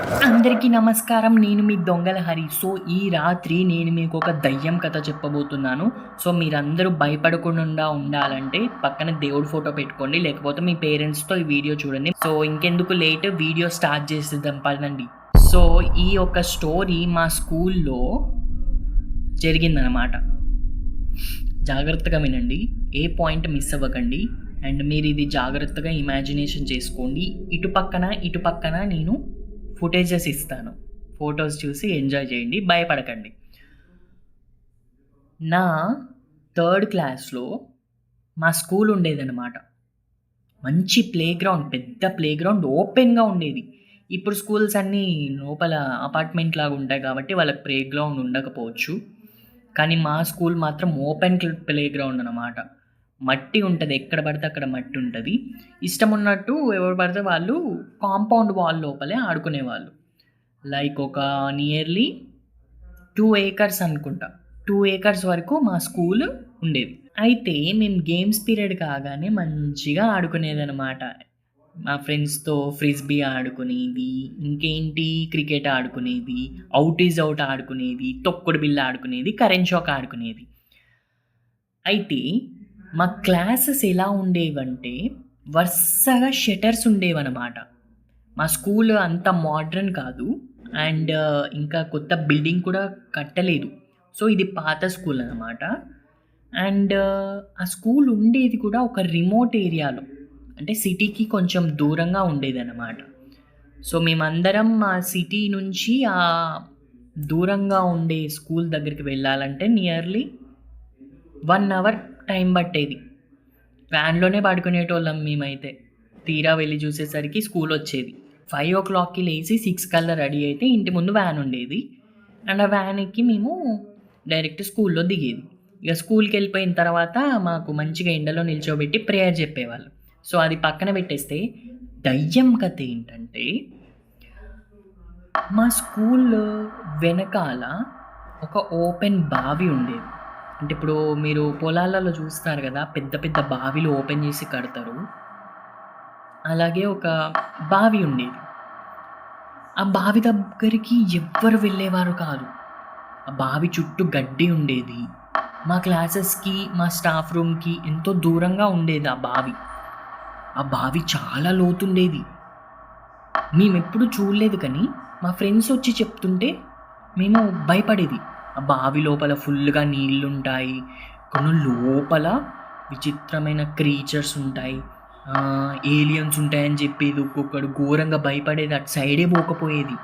అందరికీ నమస్కారం. నేను మీ దొంగల హరి. సో ఈ రాత్రి నేను మీకు ఒక దయ్యం కథ చెప్పబోతున్నాను. సో మీరందరూ భయపడకుండా ఉండాలంటే పక్కన దేవుడి ఫోటో పెట్టుకోండి. లేకపోతే మీ పేరెంట్స్తో ఈ వీడియో చూడండి. సో ఇంకెందుకు లేట్? వీడియో స్టార్ట్ చేసేద్దాం. పదండి. సో ఈ యొక్క స్టోరీ మా స్కూల్లో జరిగిందనమాట జాగ్రత్తగా వినండి. ఏ పాయింట్ మిస్ అవ్వకండి. అండ్ మీరు ఇది జాగ్రత్తగా ఇమాజినేషన్ చేసుకోండి. ఇటు పక్కన ఇటు పక్కన నేను ఫుటేజెస్ ఇస్తాను. ఫొటోస్ చూసి ఎంజాయ్ చేయండి భయపడకండి. నా థర్డ్ క్లాస్లో మా స్కూల్ ఉండేదన్నమాట. మంచి ప్లే గ్రౌండ్ పెద్ద ప్లే గ్రౌండ్ ఓపెన్గా ఉండేది. ఇప్పుడు స్కూల్స్ అన్నీ లోపల అపార్ట్మెంట్ లాగా ఉంటాయి కాబట్టి వాళ్ళకి ప్లే గ్రౌండ్ ఉండకపోవచ్చు. కానీ మా స్కూల్ మాత్రం ఓపెన్ ప్లే గ్రౌండ్ అనమాట మట్టి ఉంటుంది. ఎక్కడ పడితే అక్కడ మట్టి ఉంటుంది. ఇష్టం ఉన్నట్టు ఎవరు పడితే వాళ్ళు కాంపౌండ్ వాల్ లోపలే ఆడుకునేవాళ్ళు. లైక్ ఒక నియర్లీ టూ ఏకర్స్ అనుకుంటా. టూ ఏకర్స్ వరకు మా స్కూల్ ఉండేది. అయితే మేము గేమ్స్ పీరియడ్ కాగానే మంచిగా ఆడుకునేదన్నమాట. మా ఫ్రెండ్స్తో ఫ్రిస్బీ ఆడుకునేది ఇంకేంటి క్రికెట్ ఆడుకునేది అవుట్ ఈజ్ అవుట్ ఆడుకునేది తొక్కుడు బిల్ల ఆడుకునేది కరెంట్ షాక్ ఆడుకునేది. అయితే మా క్లాసెస్ ఎలా ఉండేవంటే వరుసగా షటర్స్ ఉండేవన్నమాట. మా స్కూల్ అంత మోడ్రన్ కాదు. అండ్ ఇంకా కొత్త బిల్డింగ్ కూడా కట్టలేదు. సో ఇది పాత స్కూల్ అనమాట అండ్ ఆ స్కూల్ ఉండేది కూడా ఒక రిమోట్ ఏరియాలో. అంటే సిటీకి కొంచెం దూరంగా ఉండేది అనమాట సో మేమందరం మా సిటీ నుంచి ఆ దూరంగా ఉండే స్కూల్ దగ్గరికి వెళ్ళాలంటే నియర్లీ వన్ అవర్ టైం పట్టేది. వ్యాన్లోనే పడుకునేటోళ్ళం మేమైతే. తీరా వెళ్ళి చూసేసరికి స్కూల్ వచ్చేది. ఫైవ్ ఓ క్లాక్కి లేచి సిక్స్ కల్లా రెడీ అయితే ఇంటి ముందు వ్యాన్ ఉండేది. అండ్ ఆ వ్యాన్ ఎక్కి మేము డైరెక్ట్ స్కూల్లో దిగేది. ఇక స్కూల్కి వెళ్ళిపోయిన తర్వాత మాకు మంచిగా ఎండలో నిల్చోబెట్టి ప్రేయర్ చెప్పేవాళ్ళు. సో అది పక్కన పెట్టేస్తే దయ్యం కథ ఏంటంటే మా స్కూల్లో వెనకాల ఒక ఓపెన్ బావి ఉండేది. అంటే ఇప్పుడు మీరు పొలాలలో చూస్తారు కదా పెద్ద పెద్ద బావిలు ఓపెన్ చేసి కడతారు. అలాగే ఒక బావి ఉండేది. ఆ బావి దగ్గరికి ఎవ్వరు వెళ్ళేవారు కాదు. ఆ బావి చుట్టూ గడ్డి ఉండేది. మా క్లాసెస్కి మా స్టాఫ్ రూమ్కి ఎంతో దూరంగా ఉండేది ఆ బావి. ఆ బావి చాలా లోతుండేది. మేము ఎప్పుడు చూడలేదు కానీ మా ఫ్రెండ్స్ వచ్చి చెప్తుంటే మేము భయపడేది. బావి లోపల ఫుల్గా నీళ్ళు ఉంటాయి కొన్ని లోపల విచిత్రమైన క్రీచర్స్ ఉంటాయి. ఏలియన్స్ ఉంటాయని చెప్పేది ఒక్కొక్కడు ఘోరంగా భయపడేది అటు సైడే పోకపోయేది.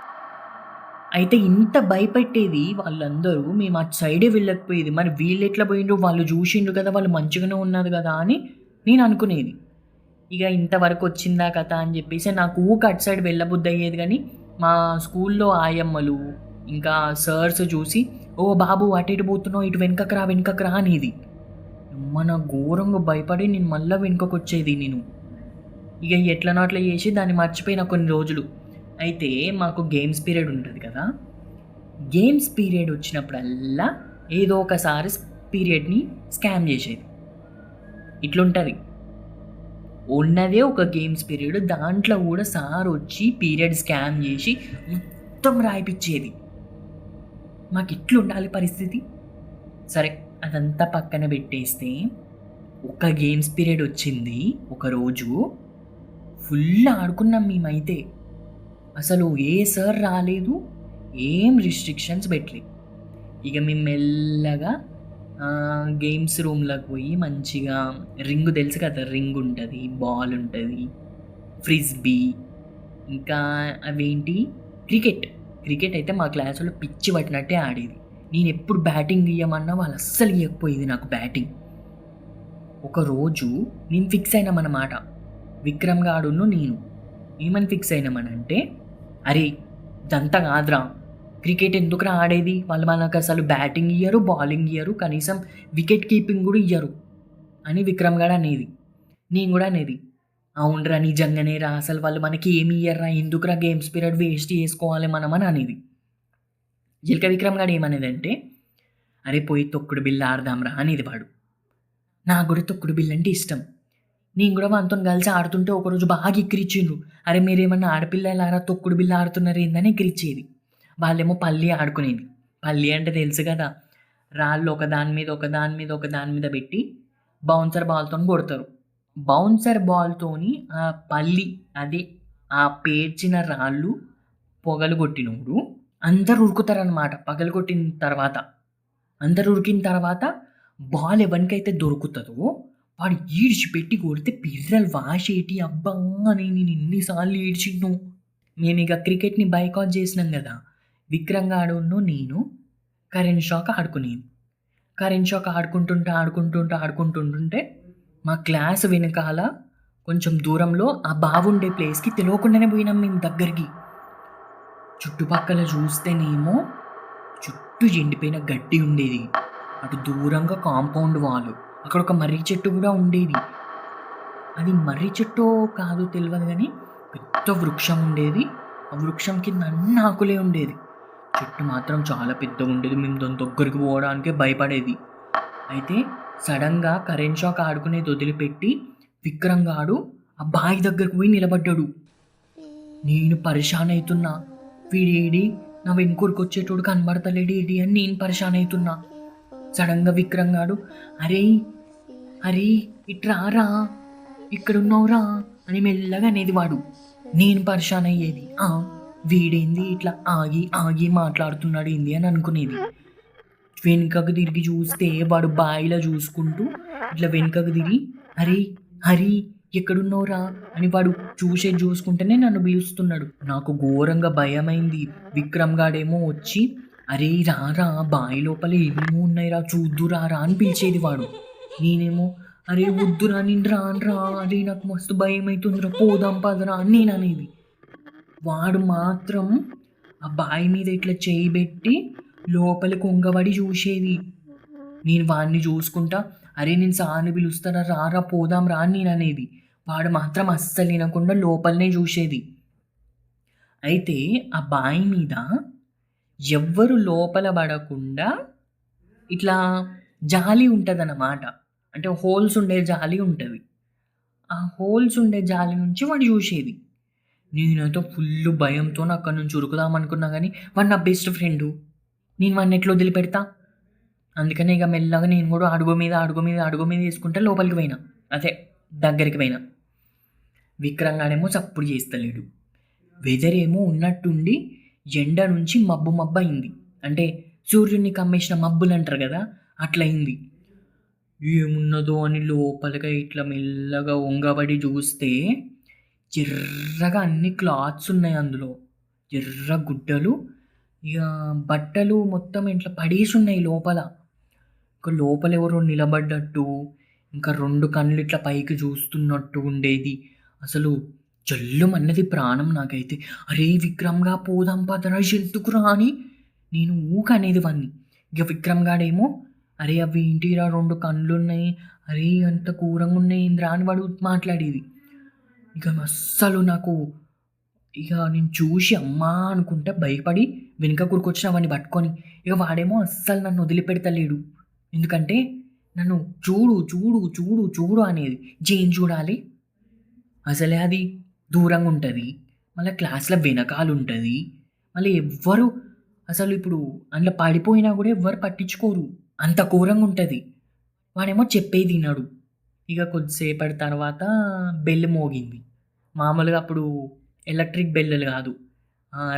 అయితే ఇంత భయపెట్టేది వాళ్ళందరూ మేము అటు సైడే వెళ్ళకపోయేది. మరి వీళ్ళు ఎట్లా పోయిండ్రు? వాళ్ళు చూసిండ్రు కదా వాళ్ళు మంచిగానే ఉన్నారు కదా అని నేను అనుకునేది. ఇక ఇంతవరకు వచ్చిందా కథ అని చెప్పేసి నాకు ఊక అటు సైడ్ వెళ్ళబుద్ధి అయ్యేది కానీ మా స్కూల్లో ఆయమ్మలు ఇంకా సర్స్ చూసి ఓ బాబు అటు ఇటు పోతున్నావు ఇటు వెనకకు రా వెనకకు రా అనేది. మన ఘోరంగా భయపడి నేను మళ్ళీ వెనుకకు వచ్చేది నేను. ఇక ఎట్లనో అట్లా చేసి దాన్ని మర్చిపోయిన కొన్ని రోజులు. అయితే మాకు గేమ్స్ పీరియడ్ ఉంటుంది కదా. గేమ్స్ పీరియడ్ వచ్చినప్పుడల్లా ఏదో ఒకసారి పీరియడ్ని స్కామ్ చేసేది. ఇట్లుంటుంది. ఉన్నదే ఒక గేమ్స్ పీరియడ్ దాంట్లో కూడా సార్ వచ్చి పీరియడ్ స్కామ్ చేసి మొత్తం రాయిపించేది మాకు ఇట్లుండాలి పరిస్థితి. సరే అదంతా పక్కన పెట్టేస్తే ఒక గేమ్స్ పీరియడ్ వచ్చింది ఒకరోజు. ఫుల్ ఆడుకున్నాం మేమైతే. అసలు ఏ సార్ రాలేదు ఏం రిస్ట్రిక్షన్స్ పెట్టలేదు ఇక మేము మెల్లగా గేమ్స్ రూమ్లోకి పోయి మంచిగా రింగ్ తెలుసు కదా రింగ్ ఉంటుంది బాల్ ఉంటుంది ఫ్రిస్బీ ఇంకా అవేంటి? క్రికెట్. క్రికెట్ అయితే మా క్లాసులో పిచ్చి పట్టినట్టే ఆడేది. నేను ఎప్పుడు బ్యాటింగ్ ఇవ్వమన్నా వాళ్ళు అస్సలు ఇవ్వకపోయేది నాకు బ్యాటింగ్ ఒకరోజు నేను ఫిక్స్ అయినామన్నమాట. విక్రమ్ గాడును నేను. ఏమని ఫిక్స్ అయినామనంటే అరే ఇదంతా కాదురా. క్రికెట్ ఎందుకురా ఆడేది? వాళ్ళు మనకు అసలు బ్యాటింగ్ ఇయ్యరు బౌలింగ్ ఇయ్యరు కనీసం వికెట్ కీపింగ్ కూడా ఇయ్యరు అని విక్రమ్ గడ అనేది. నేను కూడా అనేది. అవునరా నిజంగానే రా. అసలు వాళ్ళు మనకి ఏమి ఇయ్యర్రా? ఎందుకురా గేమ్స్ పీరియడ్ వేస్ట్ చేసుకోవాలి మనం అని అనేది. జిల్క విక్రమ్ గారు ఏమనేదంటే అరే పోయి తొక్కుడు బిల్ల ఆడదాంరా అనేది వాడు. నాకు కూడా తొక్కుడు బిల్ల అంటే ఇష్టం. నేను కూడా వాళ్ళతో కలిసి ఆడుతుంటే ఒకరోజు బాగా ఎక్కిరిచ్చిండ్రు. అరే మీరేమన్నా ఆడపిల్లలారా తొక్కుడు బిల్ల ఆడుతున్నారు ఏందని ఎక్కిరిచ్చేది. వాళ్ళేమో పల్లి ఆడుకునేది. పల్లి అంటే తెలుసు కదా. రాళ్ళు ఒక దాని మీద ఒక దాని మీద ఒక దాని మీద పెట్టి బౌన్సర్ బాల్తో కొడతారు. బౌన్సర్ బాల్తోని ఆ పల్లి అదే ఆ పేర్చిన రాళ్ళు పొగలుగొట్టినప్పుడు అందరు ఉరుకుతారనమాట పగలగొట్టిన తర్వాత. అందరు ఉరికిన తర్వాత బాల్ ఎవరికైతే దొరుకుతుందో వాడు ఈడ్చి పెట్టి కొడితే పిర్రలు వాషేటి అబ్బా అని నేను ఎన్నిసార్లు ఈడ్చిండు మేము ఇక క్రికెట్ని బైకాట్ చేసినాం కదా. విక్రంగా గాడును నేను కరెంట్ షాక్ ఆడుకునేది. కరెంట్ షాక్ ఆడుకుంటుంటే ఆడుకుంటుంటే ఆడుకుంటుంటుంటే మా క్లాస్ వెనకాల కొంచెం దూరంలో ఆ బావుండే ప్లేస్కి తెలియకుండానే పోయినాం మేము దగ్గరికి. చుట్టుపక్కల చూస్తేనేమో చుట్టూ ఎండిపోయిన గడ్డి ఉండేది. అటు దూరంగా కాంపౌండ్ వాల్ అక్కడ ఒక మర్రి చెట్టు కూడా ఉండేది. అది మర్రి చెట్టు కాదు తెలియదు కానీ పెద్ద వృక్షం ఉండేది. ఆ వృక్షం కింద అన్ని ఆకులే ఉండేది. చెట్టు మాత్రం చాలా పెద్దగా ఉండేది మేము దాని దగ్గరికి పోవడానికే భయపడేది. అయితే సడన్గా కరెంట్ షాక్ ఆడుకునేది వదిలిపెట్టి విక్రమ్ గాడు ఆ బావి దగ్గరకు పోయి నిలబడ్డాడు. నేను పరిశాన్ అవుతున్నా వీడేడి? నా వెనుకూరికి వచ్చేటోడు కనబడతలేడు ఏడి? అని నేను పరిశాన్ అవుతున్నా సడన్గా విక్రమ్ గాడు అరే అరే ఇట్రా రా? ఇక్కడున్నావురా అని మెల్లగా అనేది వాడు. నేను పరిశాన్ అయ్యేది. ఆ వీడేంది? ఇట్లా ఆగి ఆగి మాట్లాడుతున్నాడు ఏంది? అని అనుకునేది. వెనుకకు తిరిగి చూస్తే వాడు బాయిలో చూసుకుంటూ ఇట్లా వెనుకకు తిరిగి అరే హరి ఎక్కడున్నావురా? అని వాడు చూసే చూసుకుంటేనే నన్ను పిలుస్తున్నాడు. నాకు ఘోరంగా భయమైంది. విక్రమ్ గాడేమో వచ్చి అరే రారా బావి లోపల ఏమేమో ఉన్నాయిరా చూద్దురా రా అని పిలిచేది వాడు. నేనేమో అరే వద్దురా నేను రానురా అరే నాకు మస్తు భయం అవుతుందిరా పోదాం పదరా అని నేను అనేది. వాడు మాత్రం ఆ బావి మీద ఇట్లా చేయి పెట్టి లోపల కొంగబడి చూసేది. నేను వాడిని చూసుకుంటా అరే నేను సార్ని పిలుస్తారా రారా పోదాం రా నేను అనేది. వాడు మాత్రం అస్సలు వినకుండా లోపలనే చూసేది. అయితే ఆ బాయి మీద ఎవ్వరు లోపల పడకుండా ఇట్లా జాలి ఉంటుందన్నమాట. అంటే హోల్స్ ఉండే జాలి ఉంటుంది. ఆ హోల్స్ ఉండే జాలి నుంచి వాడు చూసేది. నేనైతే ఫుల్ భయంతో అక్కడి నుంచి ఉరుకుదాం అనుకున్నా కానీ వాడు నా బెస్ట్ ఫ్రెండు. నేను వాడిని ఎట్లా వదిలిపెడతా? అందుకనే ఇక మెల్లగా నేను కూడా అడుగు మీద అడుగు మీద అడుగు మీద వేసుకుంటే లోపలికి పోయినా. అదే దగ్గరికి పోయినా. విక్రంగాడేమో చప్పుడు చేస్తలేడు. వెదర్ ఏమో ఉన్నట్టుండి ఎండ నుంచి మబ్బు మబ్బు అయింది. అంటే సూర్యుడిని కమ్మేసిన మబ్బులు అంటారు కదా అట్లయింది ఏమున్నదో అని లోపలిగా ఇట్లా మెల్లగా వంగబడి చూస్తే ఎర్రగా అన్ని క్లాత్స్ ఉన్నాయి అందులో. ఎర్ర గుడ్డలు ఇక బట్టలు మొత్తం ఇట్లా పడేసి ఉన్నాయి లోపల. ఇంకా లోపల ఎవరో నిలబడ్డట్టు ఇంకా రెండు కళ్ళు ఇట్లా పైకి చూస్తున్నట్టు ఉండేది. అసలు జల్లుమన్నది ప్రాణం నాకైతే. అరే విక్రమ్గా పోదాం పదరా ఎందుకురా అని నేను ఊక అనేది వాడిని ఇక విక్రమ్ గాడేమో అరే అవి ఏంటిరా రెండు కళ్ళు ఉన్నాయి అరే అంత కూరంగా ఉన్నాయి ఇంద్రా అని వాడు మాట్లాడేది. ఇక అస్సలు నాకు ఇక నేను చూసి అమ్మా అనుకుంటే భయపడి వెనుక కూరుకొచ్చిన వాడిని పట్టుకొని ఇక వాడేమో అస్సలు నన్ను వదిలిపెడతలేడు. ఎందుకంటే నన్ను చూడు చూడు చూడు చూడు అనేది జేం చూడాలి. అసలే అది దూరంగా ఉంటుంది. మళ్ళీ క్లాస్లో వెనకాల ఉంటుంది. మళ్ళీ ఎవ్వరు అసలు ఇప్పుడు అందులో పడిపోయినా కూడా ఎవ్వరు పట్టించుకోరు. అంత ఘోరంగా ఉంటుంది. వాడేమో చెప్పేది తినడు ఇక కొద్దిసేపటి తర్వాత బెల్ మోగింది. మామూలుగా అప్పుడు ఎలక్ట్రిక్ బెల్లులు కాదు.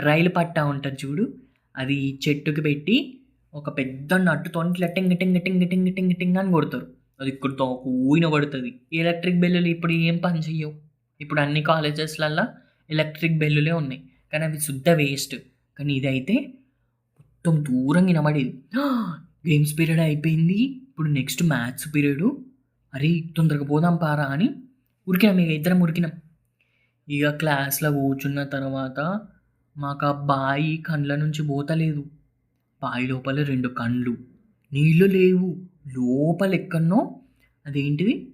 రైలు పట్టా ఉంటుంది చూడు. అది చెట్టుకి పెట్టి ఒక పెద్ద నట్టుతో ఇట్లా టింగ్ టింగ్ టింగ్ టింగ్ టింగ్ టింగ్ అని కొడతారు. అది ఇక్కడితో ఊయిన పడుతుంది. ఎలక్ట్రిక్ బెల్లులు ఇప్పుడు ఏం పని చెయ్యవు. ఇప్పుడు అన్ని కాలేజెస్లల్లో ఎలక్ట్రిక్ బెల్లులే ఉన్నాయి. కానీ అవి శుద్ధ వేస్ట్. కానీ ఇదైతే మొత్తం దూరం వినబడేది. గేమ్స్ పీరియడ్ అయిపోయింది. ఇప్పుడు నెక్స్ట్ మ్యాథ్స్ పీరియడ్. అరే తొందరగా పోదాం పారా అని ఉరికినాం ఇక. ఇద్దరం ఉరికినాం. ఇక క్లాస్లో కూర్చున్న తర్వాత మాకు ఆ బాయి కండ్ల నుంచి పోతలేదు బావి లోపల రెండు కండ్లు. నీళ్ళు లేవు. లోపల ఎక్కడనో అదేంటివి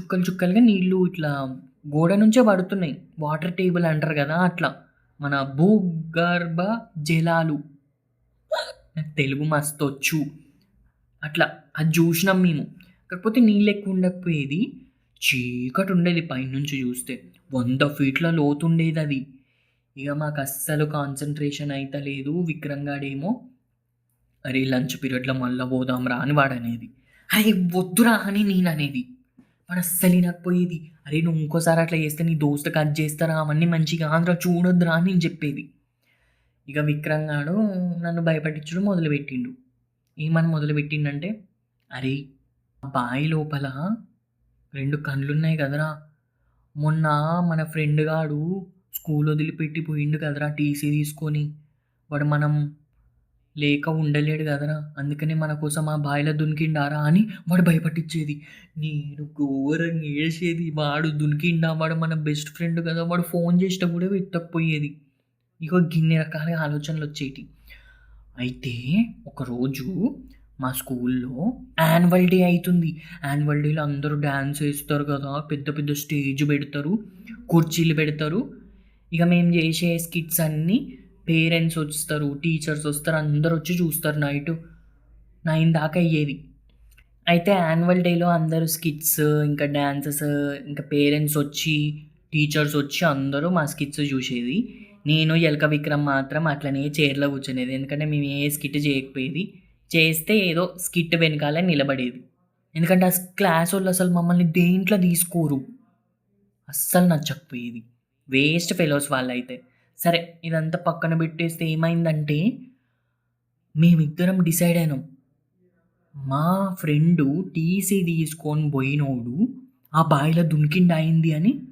చుక్కలు చుక్కలుగా నీళ్ళు ఇట్లా గోడ నుంచే పడుతున్నాయి. వాటర్ టేబుల్ అంటారు కదా అట్లా. మన భూగర్భ జలాలు. నాకు తెలుగు మస్తు వచ్చు. అట్లా. అది చూసినాం మేము. కాకపోతే నీళ్ళు ఎక్కువ ఉండకపోయేది. చీకటి ఉండేది పైనుంచి చూస్తే వంద ఫీట్ల లోతుండేది అది. ఇక మాకు అస్సలు కాన్సన్ట్రేషన్ అయితే లేదు విక్రంగాడేమో అరే లంచ్ పీరియడ్లో మళ్ళీ పోదాం రా అని వాడనేది. అరే వద్దురా అని నేను అనేది వాడు అస్సలు వినకపోయేది. అరే నువ్వు ఇంకోసారి అట్లా చేస్తే నీ దోస్తు కట్ చేస్తారా? అవన్నీ మంచిగా ఆంధ్ర చూడొద్దురా అని నేను చెప్పేది. ఇక విక్రంగాడు నన్ను భయపడించడం మొదలుపెట్టిండు. ఏమని మొదలుపెట్టిండంటే అరే బాయి లోపల రెండు కళ్ళున్నాయి కదరా. మొన్న మన ఫ్రెండ్ గాడు స్కూల్ వదిలిపెట్టి పోయిండు కదరా టీసీ తీసుకొని. వాడు మనం లేక ఉండలేడు కదరా. అందుకనే మన కోసం ఆ బావిలో దునికిండారా అని వాడు భయపట్టించేది నేను ఘోరంగా ఏడ్చేది. వాడు దునికిండా వాడు మన బెస్ట్ ఫ్రెండ్ కదా. వాడు ఫోన్ చేసినా కూడా ఎత్తకపోయేది ఇగో గిన్నె రకాల ఆలోచనలు వచ్చేటి అయితే ఒకరోజు మా స్కూల్లో యాన్యువల్ డే అవుతుంది యాన్యువల్ డేలో అందరూ డ్యాన్స్ వేస్తారు కదా పెద్ద పెద్ద స్టేజ్ పెడతారు కుర్చీలు పెడతారు. ఇక మేము చేసే స్కిట్స్ అన్నీ పేరెంట్స్ వస్తారు టీచర్స్ వస్తారు అందరు వచ్చి చూస్తారు నైట్. నైన్ దాకా అయ్యేది. అయితే యాన్యువల్ డేలో అందరూ స్కిట్స్ ఇంకా డ్యాన్సెస్ ఇంకా పేరెంట్స్ వచ్చి టీచర్స్ వచ్చి అందరూ మా స్కిట్స్ చూసేది. నేను ఎలక విక్రమ్ మాత్రం అట్లనే చైర్లో కూర్చునేది. ఎందుకంటే మేము ఏ స్కిట్ చేయకపోయేది. చేస్తే ఏదో స్కిట్ వెనకాల నిలబడేది. ఎందుకంటే ఆ క్లాస్ వాళ్ళు అసలు మమ్మల్ని దేంట్లో తీసుకోరు? అస్సలు నచ్చకపోయేది. వేస్ట్ ఫెలోస్ వాళ్ళైతే. సరే ఇదంతా పక్కన పెట్టేస్తే ఏమైందంటే మేమిద్దరం డిసైడ్ అయినాం. మా ఫ్రెండు టీసీ తీసుకొని పోయినోడు ఆ బావిలో దునికిండి అయింది అని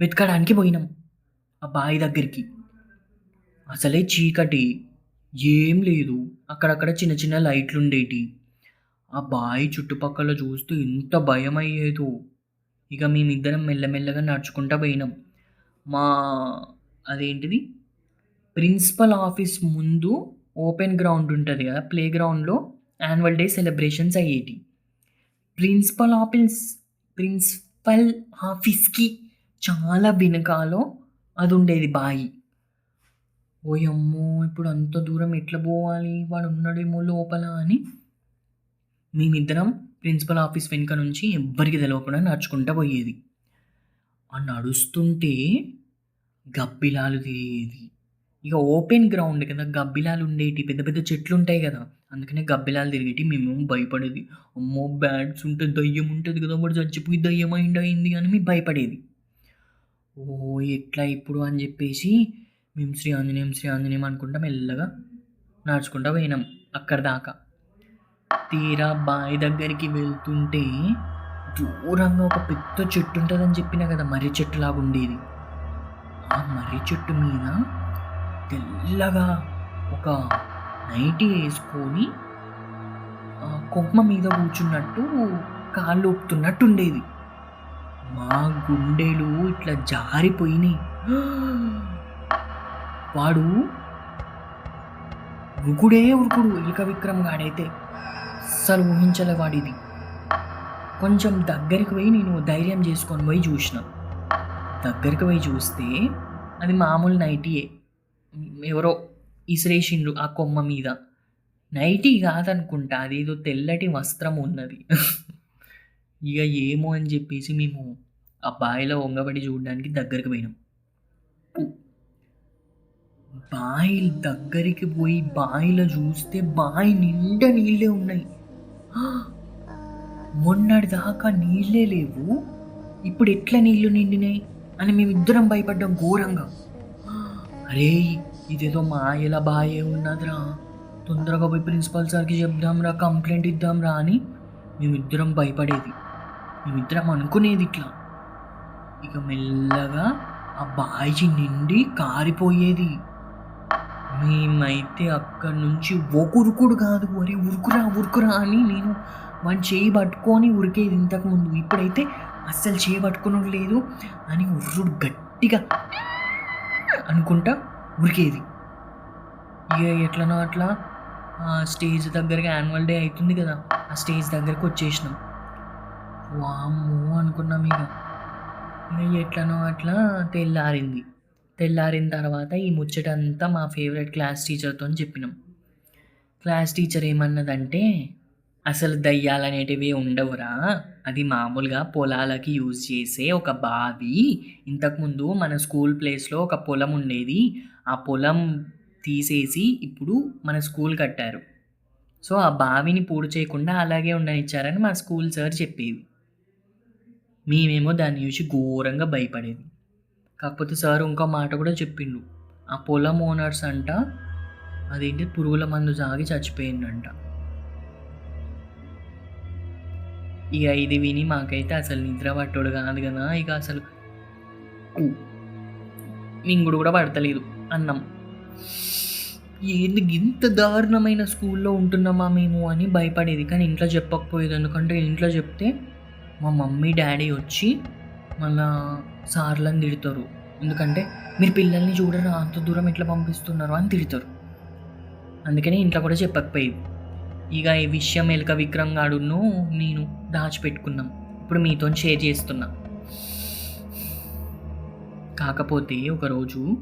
వెతకడానికి పోయినాం. ఆ బావి దగ్గరికి. అసలే చీకటి. ఏం లేదు. అక్కడక్కడ చిన్న చిన్న లైట్లు ఉండేటి ఆ బావి చుట్టుపక్కల చూస్తూ ఎంత భయం అయ్యేదో ఇక మేమిద్దరం మెల్లమెల్లగా నడుచుకుంటూ పోయినాం. మా అదేంటిది? ప్రిన్సిపల్ ఆఫీస్ ముందు ఓపెన్ గ్రౌండ్ ఉంటుంది కదా ప్లే గ్రౌండ్లో యాన్యువల్ డే సెలబ్రేషన్స్ అయ్యేటి. ప్రిన్సిపల్ ఆఫీస్ ప్రిన్సిపల్ ఆఫీస్కి చాలా వెనకాలో అది ఉండేది బాయి. ఓయమ్మో ఇప్పుడు అంత దూరం ఎట్లా పోవాలి? వాడు ఉన్నాడేమో లోపల అని. మేమిద్దరం ప్రిన్సిపల్ ఆఫీస్ వెనుక నుంచి ఎవ్వరికి తెలవకుండా నడుచుకుంటా పోయేది. ఆ నడుస్తుంటే గబ్బిలాలు తిరిగేది. ఇక ఓపెన్ గ్రౌండ్ కదా గబ్బిలాలు ఉండేటి పెద్ద పెద్ద చెట్లు ఉంటాయి కదా అందుకనే గబ్బిలాలు తిరిగేటి మేము భయపడేది. అమ్మో బ్యాడ్స్ ఉంటే దయ్యం ఉంటుంది కదా వాడు చచ్చిపోయి దయ్యం అయింది అయింది అని మేము భయపడేది. ఓ ఎట్లా ఇప్పుడు అని చెప్పేసి మేము శ్రీ ఆంజనేయం శ్రీ ఆంజనేయం అనుకుంటా మెల్లగా నడుచుకుంటా పోయినాం అక్కడ దాకా. తీరా బావి దగ్గరికి వెళ్తుంటే దూరంగా ఒక పెద్ద చెట్టు ఉంటుందని చెప్పిన కదా మర్రి చెట్టు లాగా ఉండేది. ఆ మర్రి చెట్టు మీద తెల్లగా ఒక నైటీ వేసుకొని కొమ్మ మీద కూర్చున్నట్టు కాళ్ళు ఊపుతున్నట్టు ఉండేది. మా గుండెలు ఇట్లా జారిపోయినాయి. వాడు ఉరుకుడే ఉరుకుడు ఇలక విక్రమ్ గాడైతే అస్సలు ఊహించలే వాడిది కొంచెం దగ్గరికి పోయి నేను ధైర్యం చేసుకొని పోయి చూసిన. దగ్గరికి పోయి చూస్తే అది మామూలు నైటీయే. ఎవరో ఇసిరేసిండ్రు ఆ కొమ్మ మీద. నైటీ కాదనుకుంటా అదేదో తెల్లటి వస్త్రం ఉన్నది. ఇక ఏమో అని చెప్పేసి మేము ఆ బావిలో వంగబడి చూడడానికి దగ్గరికి పోయినాం. బాయి దగ్గరికి పోయి బావిలో చూస్తే బావి నిండా నీళ్ళే ఉన్నాయి. మొన్నటి దాకా నీళ్ళే లేవు. ఇప్పుడు ఎట్లా నీళ్ళు నిండినాయి? అని మేమిద్దరం భయపడ్డాం ఘోరంగా. అరే ఇదేదో మాయల బాయే ఉన్నదిరా. తొందరగా పోయి ప్రిన్సిపల్ సార్కి చెప్దాంరా కంప్లైంట్ ఇద్దాంరా అని మేమిద్దరం భయపడేది. మేమిద్దరం అనుకునేది ఇట్లా. ఇక మెల్లగా ఆ బాయి నిండి కారిపోయేది. మేమైతే అక్కడి నుంచి ఒకరుకుడు కాదు. అరే ఉరుకురా ఉరుకురా అని నేను వాడిని చేయి పట్టుకొని ఉరికేది ఇంతకుముందు. ఇప్పుడైతే అస్సలు చేయి పట్టుకుని లేదు అని ఉర్రుడు గట్టిగా అనుకుంటా ఉరికేది. ఇక ఎట్లనో అట్లా ఆ స్టేజ్ దగ్గరగా యాన్యువల్ డే అవుతుంది కదా ఆ స్టేజ్ దగ్గరకు వచ్చేసినాం. వామ్మో అనుకున్నాం ఇక. ఇక ఎట్లనో అట్లా తెల్లారింది. తెల్లారిన తర్వాత ఈ ముచ్చటంతా మా ఫేవరెట్ క్లాస్ టీచర్తో చెప్పినాం. క్లాస్ టీచర్ ఏమన్నదంటే అసలు దయ్యాలనేటివి ఉండవురా. అది మామూలుగా పొలాలకి యూజ్ చేసే ఒక బావి. ఇంతకుముందు మన స్కూల్ ప్లేస్లో ఒక పొలం ఉండేది. ఆ పొలం తీసేసి ఇప్పుడు మన స్కూల్ కట్టారు. సో ఆ బావిని పూడు చేయకుండా అలాగే ఉండనిచ్చారని మా స్కూల్ సార్ చెప్పేది. మేమేమో దాన్ని చూసి ఘోరంగా భయపడేది. కాకపోతే సార్ ఇంకో మాట కూడా చెప్పిండు. ఆ పొలం ఓనర్స్ అంట అదేంటి పురుగుల మందు సాగి చచ్చిపోయిందంట ఇక ఇది విని మాకైతే అసలు నిద్ర పట్టోడు కాదు కదా ఇక అసలు మింగుడు కూడా పడతలేదు అన్నం. ఏంది ఇంత దారుణమైన స్కూల్లో ఉంటున్నామా మేము అని భయపడేది కానీ ఇంట్లో చెప్పకపోయేది. ఎందుకంటే ఇంట్లో చెప్తే మా మమ్మీ డాడీ వచ్చి మళ్ళా సార్లను తిడతారు. ఎందుకంటే మీరు పిల్లల్ని చూడరా అంత దూరం ఎట్లా పంపిస్తున్నారు అని తిడతారు. అందుకని ఇంట్లో కూడా చెప్పకపోయేది. ఇక ఈ విషయం ఎలుక విక్రమ్ గాడును నేను దాచిపెట్టుకున్నాం. ఇప్పుడు మీతో షేర్ చేస్తున్నా. కాకపోతే ఒకరోజు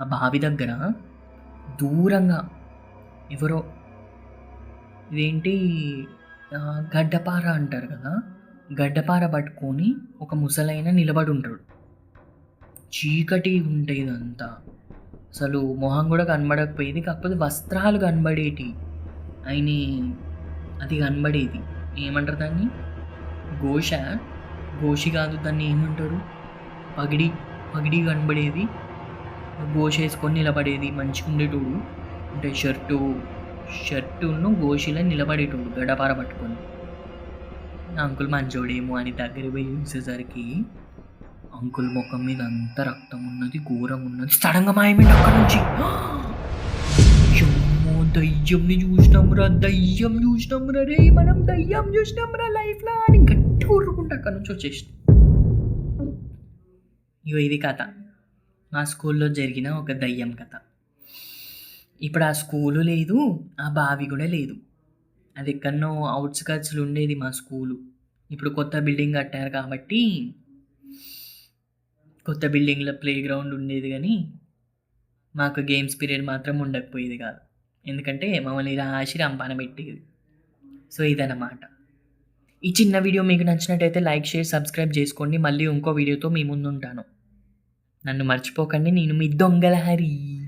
ఆ బావి దగ్గర దూరంగా ఎవరో ఇదేంటి? గడ్డపార అంటారు కదా? గడ్డపార పట్టుకొని ఒక ముసలైన నిలబడి ఉంటాడు చీకటి ఉంటే ఇదంతా అసలు మొహం కూడా కనబడకపోయేది కాకపోతే వస్త్రాలు కనబడేటి. ఆయన అది కనబడేది. ఏమంటారు దాన్ని? గోష గోషి కాదు దాన్ని ఏమంటారు? పగిడి పగిడి కనబడేది. గోష వేసుకొని నిలబడేది. మంచిగా ఉండేటోడు. అంటే షర్టు షర్టును గోషిలో నిలబడేటోడు గడపార పట్టుకొని. అంకుల్ మంచోడేమో అని దగ్గర పోయి చూసేసరికి అంకుల్ ముఖం మీద అంత రక్తం ఉన్నది ఘోరం ఉన్నది. సడన్గా మాయమైంది అక్కడ నుంచి. అయ్యమ్మో, చూసినాంరా దయ్యం చూసినాంరా రే మనం దయ్యం చూసినాంరా లైఫ్లో అని గట్టి కొరుకుంటా అక్కడ నుంచి వచ్చేసి ఇగో ఇది కథ. మా స్కూల్లో జరిగిన ఒక దయ్యం కథ. ఇప్పుడు ఆ స్కూలు లేదు ఆ బావి కూడా లేదు. అది ఎక్కడో అవుట్స్కట్స్లు ఉండేది మా స్కూలు. ఇప్పుడు కొత్త బిల్డింగ్ కట్టారు కాబట్టి కొత్త బిల్డింగ్లో ప్లే గ్రౌండ్ ఉండేది కానీ మాకు గేమ్స్ పీరియడ్ మాత్రం ఉండకపోయేది కాదు. ఎందుకంటే మమ్మల్ని రాసి రంపాన పెట్టేది. సో ఇదన్నమాట. ఈ చిన్న వీడియో మీకు నచ్చినట్టయితే లైక్ షేర్ సబ్స్క్రైబ్ చేసుకోండి. మళ్ళీ ఇంకో వీడియోతో మీ ముందు ఉంటాను నన్ను మర్చిపోకండి. నేను మీ దొంగల హరి.